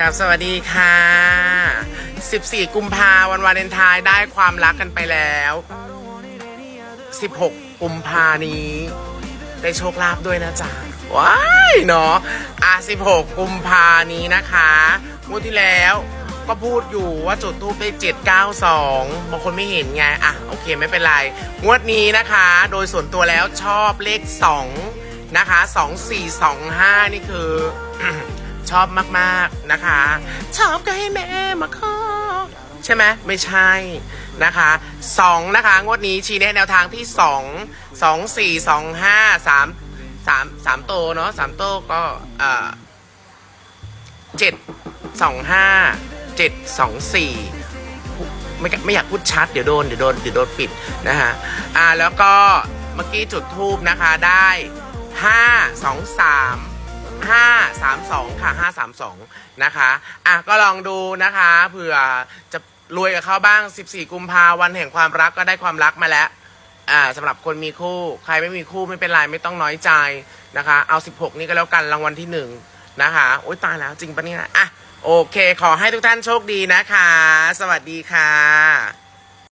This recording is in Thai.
กับสวัสดีค่ะ 14 กุมภาวันวาเลนไทน์ได้ความรักกันไปแล้ว 16 กุมภานี้ ได้โชคลาภด้วยนะจ๊ะ ว้ายเนาะอะ16 กุมภานี้นะคะงวดที่แล้วก็พูดอยู่ว่าจุดทูปได้ 792 บางคนไม่เห็นไง อะ โอเคไม่เป็นไร งวดนี้นะคะ โดยส่วนตัวแล้วชอบเลข 2 นะคะ 2425 นี่คือ ชอบมากๆนะคะ ชอบก็ให้แม่มาขอใช่ไหมไม่ใช่นะคะสองนะคะงวดนี้ชี้แนะแนวทางที่สองสองสี่สองห้าสามสามสามโตเนาะสามโตก็เอ่อเจ็ดสองห้าเจ็ดสองสี่ไม่ไม่อยากพูดชัดเดี๋ยวโดนเดี๋ยวโดนเดี๋ยวโดนปิดนะคะอ่าแล้วก็เมื่อกี้จุดทูบนะคะได้ห้าสองสาม 532 ค่ะ 532 นะคะ อะ ก็ลองดูนะคะเผื่อจะรวยกับเขาบ้าง 14 กุมภาวันแห่งความรักก็ได้ความรักมาแล้ว อ่าสำหรับคนมีคู่ ใครไม่มีคู่ไม่เป็นไรไม่ต้องน้อยใจนะคะ เอา 16 นี่ก็แล้วกันรางวัลที่ 1 นะคะโอ๊ยตายแล้วจริงปะเนี่ย อะ โอเค ขอให้ทุกท่านโชคดีนะคะ สวัสดีค่ะ